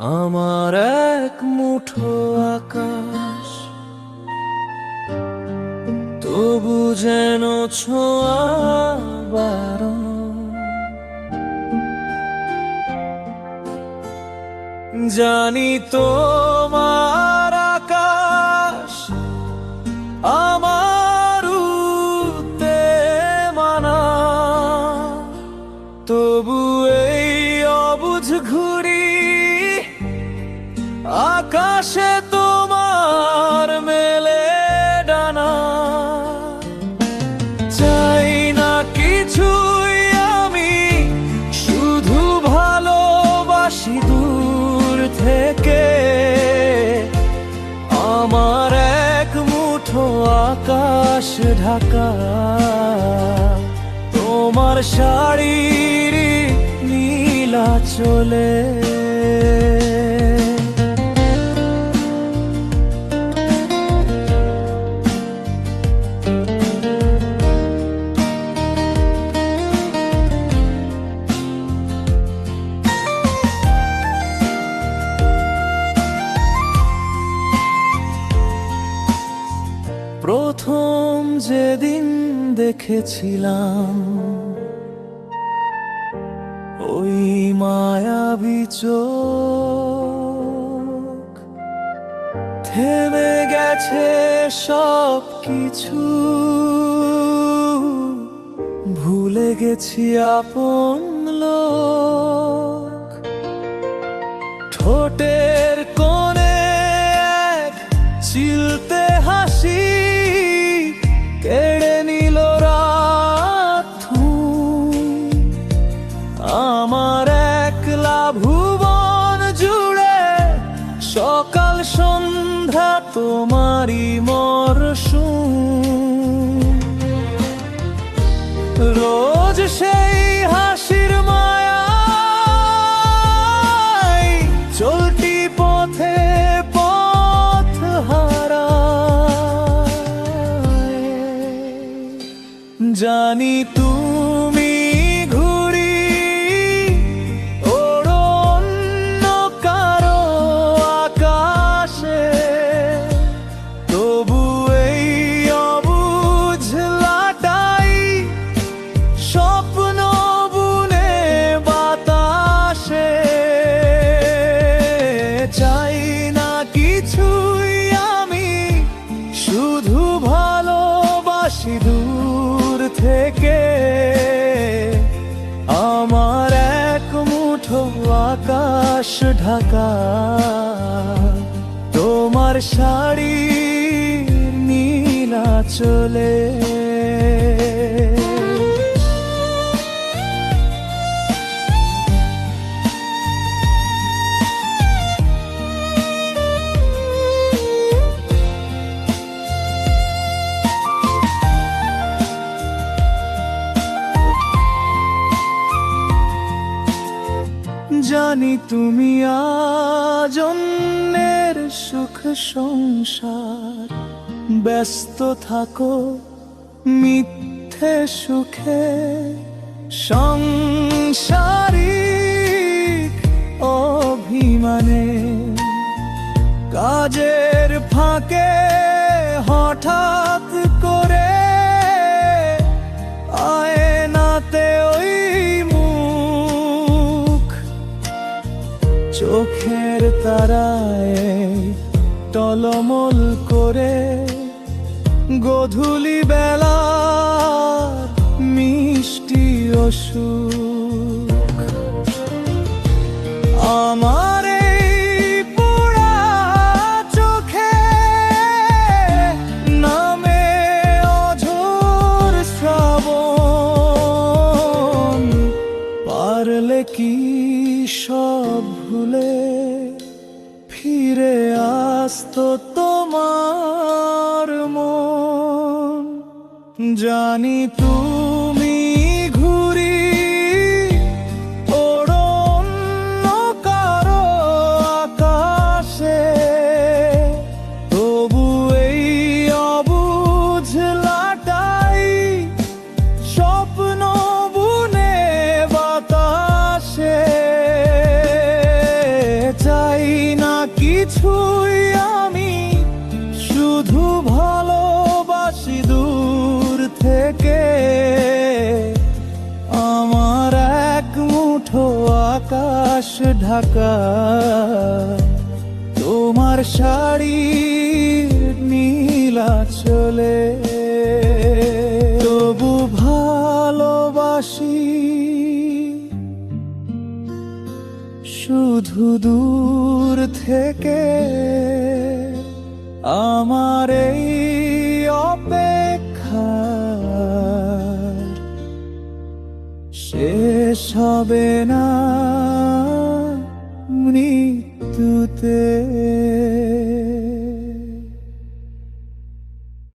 আমার এক মুঠো আকাশ। তবু যেন ছোঁয়া বারণ। জানি তোমার ঢাকা তোমার শাড়ি নীলা চলে। যেদিন দেখেছিলাম ওই মায়াবী চোখ থেমে গেছে সব কিছু ভুলে গেছি আপন লোক। সকাল সন্ধ্যা তোমারই মরশুম। আকাশ ঢাকা তোমার শাড়ি নীলা চলে জানি তুমি আজ অন্যের সুখ সংসার। ব্যস্ত থাকো মিথ্যে সুখে। সংসারিক অভিমানে কাজের ফাঁকে হঠাৎ চোখের তারায় টলমল করে গধূলি বেলা ফিরে আসতো তোমার মন। জানি তুমি ঢাকা। তোমার শাড়ি নীলা চলে তবু ভালোবাসি শুধু দূর থেকে। আমার এই অপেক্ষা শেষ হবে না মৃত্যুতে।